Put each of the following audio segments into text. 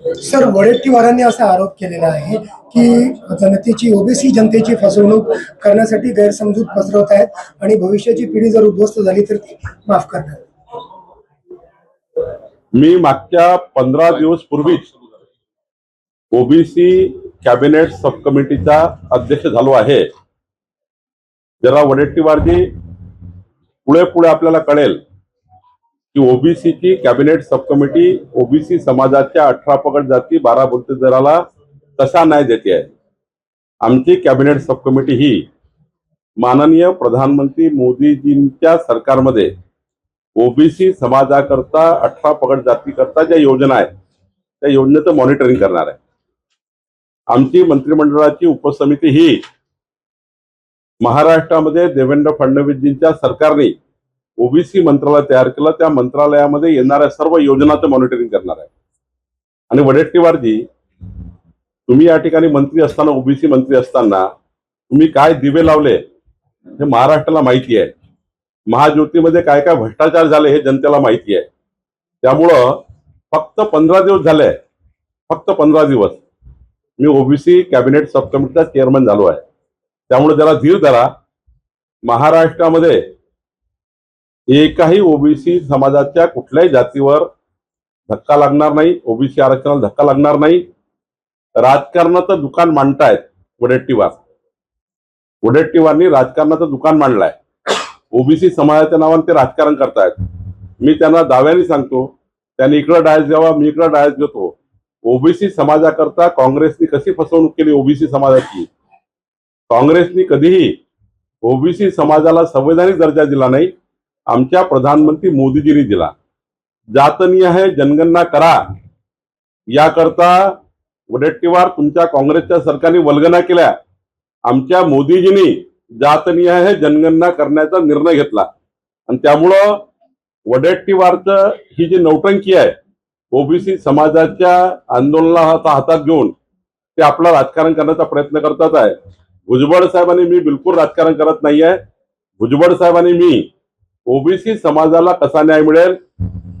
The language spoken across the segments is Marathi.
सर वडेट्टीवारांनी असा आरोप केलेला आहे की जनतेची ओबीसी जनतेची फसवणूक करण्यासाठी गैरसमजूत पसरवत आहेत आणि भविष्याची पिढी जर उद्ध्वस्त झाली तर ती माफ करणार. मी मागच्या पंधरा दिवस पूर्वीच ओबीसी कॅबिनेट सब कमिटीचा अध्यक्ष झालो आहे. जरा वडेट्टीवारजी पुढे पुढे आपल्याला कळेल की ओबीसीची कॅबिनेट सब कमिटी ओबीसी समाजाच्या अठरा पगड जाती बारा दराला कसा न्याय देते आहे. आमची कॅबिनेट सब कमिटी ही माननीय प्रधानमंत्री मोदीजींच्या सरकारमध्ये ओबीसी समाजाकरता अठरा पगड जातीकरता ज्या योजना आहेत त्या योजनेचं मॉनिटरिंग करणार आहे. आमची मंत्रिमंडळाची उपसमिती ही महाराष्ट्रामध्ये देवेंद्र फडणवीसजींच्या सरकारने ओबीसी मंत्रालय तयार केलं त्या मंत्रालयामध्ये येणाऱ्या सर्व योजनाचं मॉनिटरिंग करणार आहे. आणि वडेट्टीवारजी तुम्ही या ठिकाणी मंत्री असताना ओबीसी मंत्री असताना तुम्ही काय दिवे लावले हे महाराष्ट्राला माहिती आहे. महाज्योतीमध्ये काय काय भ्रष्टाचार झाले हे जनतेला माहिती आहे. त्यामुळं फक्त पंधरा दिवस झाले फक्त पंधरा दिवस. मी ओबीसी कॅबिनेट सब कमिटीचा चेअरमन झालो आहे. त्यामुळे जरा धीर धरा. महाराष्ट्रामध्ये एकाही ओबीसी समाजाच्या कुठल्याही जातीवर धक्का लागणार नाही. ओबीसी आरक्षणाला धक्का लागणार नाही. राजकारणाचं दुकान मांडतायत वडेट्टीवार. वडेट्टीवारनी राजकारणाचं दुकान मांडलंय. ओबीसी समाजाच्या नावाने ते राजकारण करतायत. मी त्यांना दाव्याने सांगतो त्यांनी इकडं डायस द्यावा मी इकडं डायस देतो. ओबीसी समाजाकरता काँग्रेसने कशी फसवणूक केली ओबीसी समाजाची? काँग्रेसनी कधीही ओबीसी समाजाला संवैधानिक दर्जा दिला नाही. आमच्या प्रधानमंत्री मोदीजींनी दिला. जातनीय जनगणना करा. याकरता वडेट्टीवार तुमच्या काँग्रेसच्या सरकारने वल्गना केल्या. आमच्या मोदीजींनी जातनीय जनगणना करण्याचा निर्णय घेतला. आणि त्यामुळं वडेट्टीवारचं ही जी नौटंकी आहे ओबीसी समाजाच्या आंदोलनाचा हातात घेऊन ते आपलं राजकारण करण्याचा प्रयत्न करतात आहे. भुजबळ साहेबांनी मी बिलकुल राजकारण करत नाही आहे भुजबळ साहेबांनी मी ओबीसी समाजाला कसा न्याय मिळेल?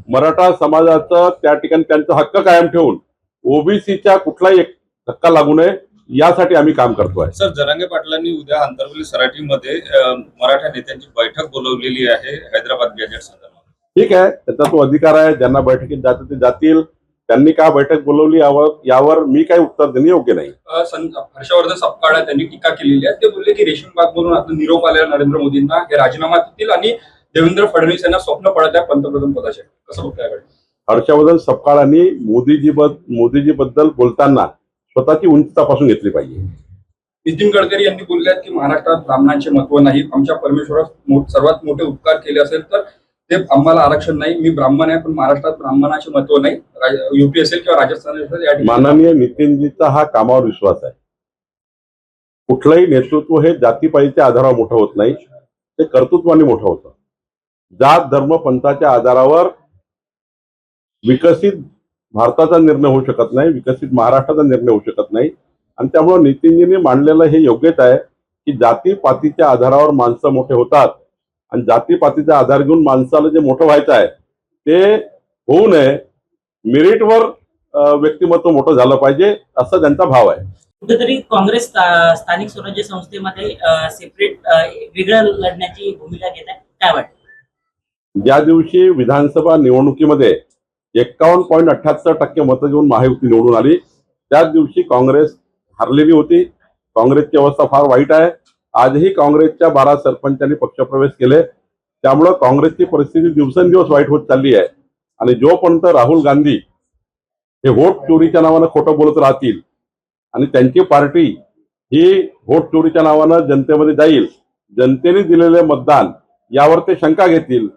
मराठा समाजाचं त्या ठिकाणी त्यांचा हक्क कायम ठेवून ओबीसीच्या कुठलाही एक धक्का लागू नये यासाठी आम्ही काम करतोय. सर जरांगे पाटलांनी उद्या आंतरवली सराटीमध्ये अ, मराठा नेत्यांची बैठक बोलवलेली आहे हैदराबाद गॅजेट संदर्भात. ठीक आहे त्याचा तो अधिकार आहे ज्यांना बैठकीत जाते ते जातील. त्यांनी का बैठक बोलवली यावर यावर मी काही उत्तर देणे योग्य नाही. हर्षवर्धन सपकाळ त्यांनी टीका केलेली आहे. ते बोलले की रेशीम बाग म्हणून आता निरोप आलेला नरेंद्र मोदींना हे राजीनामा देतील आणि देवेंद्र फडणवीस यांना स्वप्न पडत आहे पंतप्रधान पदाचे. कसं बघताय याकडे? हर्षवर्धन सपकाळांनी मोदीजी मोदीजी बद्दल बोलताना स्वतःची उंची तपासून घेतली पाहिजे. नितीन गडकरी यांनी बोलले आहेत की महाराष्ट्रात ब्राह्मणांचे महत्त्व नाही आमच्या परमेश्वरात सर्वात मोठे उपकार केले असेल तर ते आम्हाला आरक्षण नाही मी ब्राह्मण आहे पण महाराष्ट्रात ब्राह्मणाचे महत्त्व नाही. युपी असेल किंवा राजस्थान असेल माननीय नितीनजीचा हा कामावर विश्वास आहे. कुठलंही नेतृत्व हे जातीपातीच्या आधारावर मोठं होत नाही ते कर्तृत्वाने मोठं होतं. जात धर्म पंथाच्या आधारावर विकसित भारताचा निर्णय होऊ शकत नाही विकसित महाराष्ट्राचा निर्णय होऊ शकत नाही. आणि त्यामुळे नितीनजींनी मांडलेलं हे योग्यच आहे की जाती पातीच्या आधारावर माणसं मोठे होतात. आणि जातीपातीचा आधार घेऊन माणसाला जे मोठं व्हायचं आहे ते होऊ नये. मेरिटवर व्यक्तिमत्व मोठं झालं पाहिजे असा त्यांचा भाव आहे. कुठेतरी काँग्रेस स्थानिक स्वराज्य संस्थेमध्ये सेपरेट वेगळं लढण्याची भूमिका घेत आहे. काय वाटतं? ज्या दिवशी विधानसभा निवडणुकीमध्ये एक्कावन्न पॉईंट अठ्याहत्तर टक्के मतं घेऊन महायुती निवडून आली त्याच दिवशी काँग्रेस हरलेली होती. काँग्रेसची अवस्था फार वाईट आहे. आजही काँग्रेसच्या बारा सरपंचांनी पक्षप्रवेश केले. त्यामुळं काँग्रेसची परिस्थिती दिवसेंदिवस वाईट होत चालली आहे. आणि जोपर्यंत राहुल गांधी हे व्होट चोरीच्या नावानं खोटं बोलत राहतील आणि त्यांची पार्टी ही व्होट चोरीच्या नावानं जनतेमध्ये जाईल जनतेने दिलेले मतदान यावर ते शंका घेतील.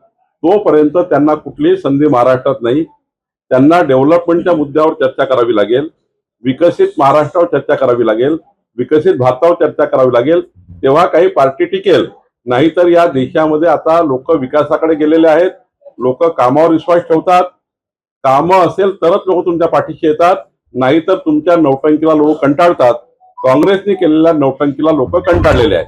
तोपर्यंत त्यांना कुठलीही संधी महाराष्ट्रात नाही. त्यांना डेव्हलपमेंटच्या मुद्द्यावर चर्चा करावी लागेल. विकसित महाराष्ट्रावर चर्चा करावी लागेल. विकसित भारतावर चर्चा करावी लागेल. तेव्हा काही पार्टी टिकेल. नाहीतर या देशामध्ये आता लोक विकासाकडे गेलेले आहेत. लोक कामावर विश्वास ठेवतात. कामं असेल तरच लोक तुमच्या पाठीशी येतात. नाहीतर तुमच्या नौटंकीला लोक कंटाळतात. काँग्रेसने केलेल्या नौटंकीला लोक कंटाळलेले आहेत.